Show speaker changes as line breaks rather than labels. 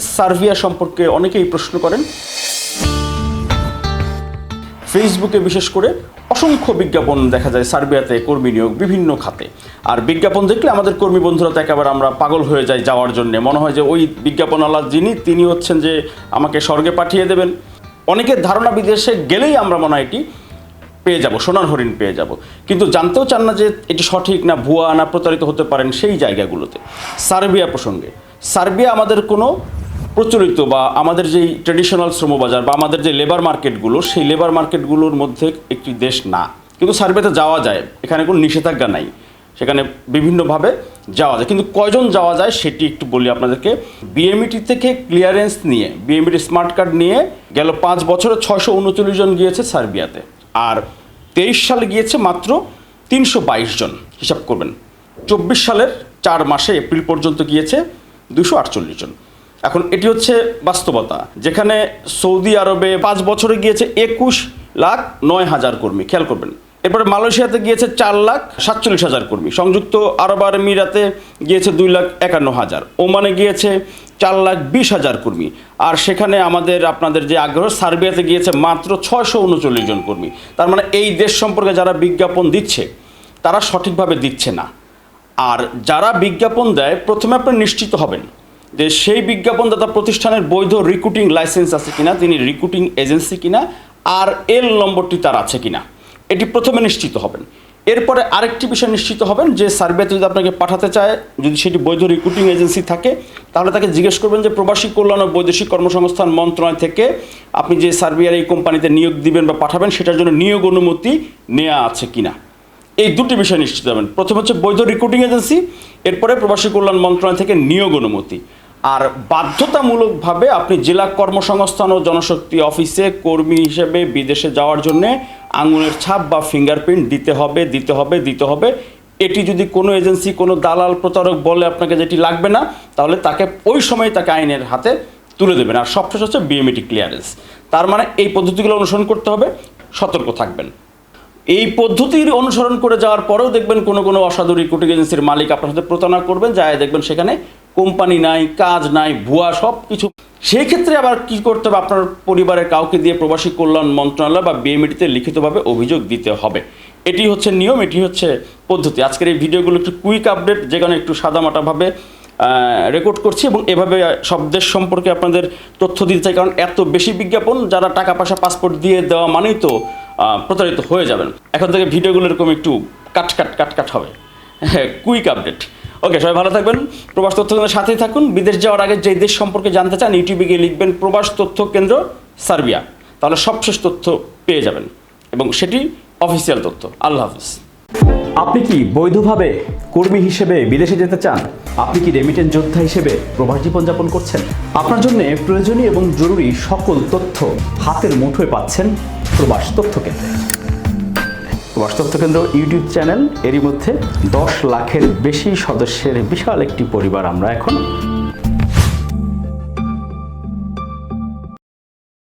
Serbia সম্পর্কে অনেকেই প্রশ্ন করেন। ফেসবুকে বিশেষ করে অসংখ্য বিজ্ঞাপন দেখা যায় সার্বিয়াতে কর্মী নিয়োগ বিভিন্ন খাতে। আর বিজ্ঞাপন দেখলে আমাদের কর্মী বন্ধুরা তো একেবারে আমরা পাগল হয়ে যাই যাওয়ার জন্য। মনে হয় যে ওই বিজ্ঞাপনওয়ালা যিনি, তিনি হচ্ছেন যে আমাকে স্বর্গে পাঠিয়ে দেবেন। অনেকের ধারণা বিদেশে গেলেই আমরা মনে হয় এটি পেয়ে যাব, সোনার হরিণ পেয়ে যাব। কিন্তু জানতেও চান না যে এটি সঠিক না ভুয়া না প্রতারিত হতে পারেন সেই জায়গাগুলোতে। সার্বিয়া প্রসঙ্গে, সার্বিয়া আমাদের কোনো প্রচলিত বা আমাদের যেই ট্রেডিশনাল শ্রমবাজার বা আমাদের যে লেবার মার্কেটগুলো সেই লেবার মার্কেটগুলোর মধ্যে একটি দেশ না। কিন্তু সার্বিয়াতে যাওয়া যায়, এখানে কোনো নিষেধাজ্ঞা নাই। সেখানে বিভিন্নভাবে যাওয়া যায়। কিন্তু কয়জন যাওয়া যায় সেটি একটু বলি আপনাদেরকে। বিএমইটি থেকে ক্লিয়ারেন্স নিয়ে বিএমইটি স্মার্ট কার্ড নিয়ে গেল পাঁচ বছরে ছয়শো উনচল্লিশ জন গিয়েছে সার্বিয়াতে। আর তেইশ সালে গিয়েছে মাত্র তিনশো বাইশ জন। হিসাব করবেন। চব্বিশ সালের চার মাসে এপ্রিল পর্যন্ত গিয়েছে দুশো আটচল্লিশ জন। এখন এটি হচ্ছে বাস্তবতা, যেখানে সৌদি আরবে পাঁচ বছরে গিয়েছে একুশ লাখ নয় হাজার কর্মী, খেয়াল করবেন। এরপরে মালয়েশিয়াতে গিয়েছে চার লাখ সাতচল্লিশ হাজার কর্মী, সংযুক্ত আরব আমিরাতে গিয়েছে দুই লাখ একান্ন হাজার, ওমানে গিয়েছে চার লাখ বিশ হাজার কর্মী, আর সেখানে আমাদের, আপনাদের যে আগ্রহ, সার্বিয়াতে গিয়েছে মাত্র ছয়শো উনচল্লিশ জন কর্মী। তার মানে এই দেশ সম্পর্কে যারা বিজ্ঞাপন দিচ্ছে, তারা সঠিকভাবে দিচ্ছে না। আর যারা বিজ্ঞাপন দেয়, প্রথমে আপনি নিশ্চিত হবেন যে সেই বিজ্ঞাপনদাতা প্রতিষ্ঠানের বৈধ রিক্রুটিং লাইসেন্স আছে কিনা, তিনি রিক্রুটিং এজেন্সি কিনা, আর এল নম্বরটি তার আছে কিনা, এটি প্রথমে নিশ্চিত হবেন। এরপরে আরেকটি বিষয় নিশ্চিত হবেন যে সার্বিয়াতে যদি আপনাকে পাঠাতে চায়, যদি সেটি বৈধ রিক্রুটিং এজেন্সি থাকে, তাহলে তাকে জিজ্ঞেস করবেন যে প্রবাসী কল্যাণ ও বৈদেশিক কর্মসংস্থান মন্ত্রণালয় থেকে আপনি যে সার্ভিয়ার এই কোম্পানিতে নিয়োগ দিবেন বা পাঠাবেন, সেটার জন্য নিয়োগ অনুমতি নেওয়া আছে কিনা। এই দুটি বিষয় নিশ্চিত হবেন। প্রথম হচ্ছে বৈধ রিক্রুটিং এজেন্সি এরপরে প্রবাসী কল্যাণ মন্ত্রণালয় থেকে নিয়োগ অনুমতি। আর বাধ্যতামূলকভাবে আপনি জেলা কর্মসংস্থান ও জনশক্তি অফিসে কর্মী হিসেবে বিদেশে যাওয়ার জন্যে আঙুলের ছাপ বা ফিঙ্গারপ্রিন্ট দিতে হবে দিতে হবে দিতে হবে। এটি যদি কোনো এজেন্সি, কোনো দালাল প্রতারক বলে আপনাকে যেটি লাগবে না, তাহলে তাকে ওই সময় তাকে আইনের হাতে তুলে দেবেন। আর সবশেষ হচ্ছে বিএমইটি ক্লিয়ারেন্স তার মানে এই পদ্ধতিগুলো অনুসরণ করতে হবে, সতর্ক থাকবেন। এই পদ্ধতির অনুসরণ করে যাওয়ার পরেও দেখবেন কোনো কোনো অসাধু রিক্রুটিং এজেন্সির মালিক আপনার সাথে প্রতারণা করবেন যায় দেখবেন সেখানে কোম্পানি নাই, কাজ নাই, ভুয়া সব কিছু সেই ক্ষেত্রে আবার কি করতে হবে? আপনার পরিবারের কাউকে দিয়ে প্রবাসী কল্যাণ মন্ত্রণালয় বা বিএমইটিতে লিখিতভাবে অভিযোগ দিতে হবে। এটি হচ্ছে নিয়ম, এটি হচ্ছে পদ্ধতি। আজকের এই ভিডিওগুলো একটু কুইক আপডেট যেখানে একটু সাদামাটাভাবে রেকর্ড করছি এবং এভাবে সব দেশ সম্পর্কে আপনাদের তথ্য দিতে চাই, কারণ এত বেশি বিজ্ঞাপন, যারা টাকা পয়সা পাসপোর্ট দিয়ে দেওয়া মানেই তো প্রতারিত হয়ে যাবেন। এখন থেকে ভিডিওগুলো এরকম একটু কাট কাট কাট কাট হবে। কুইক আপডেট ওকে সবাই ভালো থাকবেন। প্রবাস তথ্য কেন্দ্রের সাথেই থাকুন। বিদেশ যাওয়ার আগে যে দেশ সম্পর্কে জানতে চান, ইউটিউবে গিয়ে লিখবেন প্রবাস তথ্য কেন্দ্র, সার্বিয়া। তাহলে সবশেষ তথ্য পেয়ে যাবেন। এবং সেটি অফিসিয়াল তথ্য। আল্লাহ হাফিজ।
আপনি কি বৈধভাবে কর্মী হিসেবে বিদেশে যেতে চান? আপনি কি রেমিটেন্স যোদ্ধা হিসেবে প্রবাস জীবনযাপন করছেন? আপনার জন্য প্রয়োজনীয় এবং জরুরি সকল তথ্য হাতের মুঠোয় পাচ্ছেন প্রবাস তথ্য কেন্দ্রে। প্রবাস তথ্য কেন্দ্র ইউটিউব চ্যানেল। এরই মধ্যে দশ লাখের বেশি সদস্যের বিশাল একটি পরিবার আমরা এখন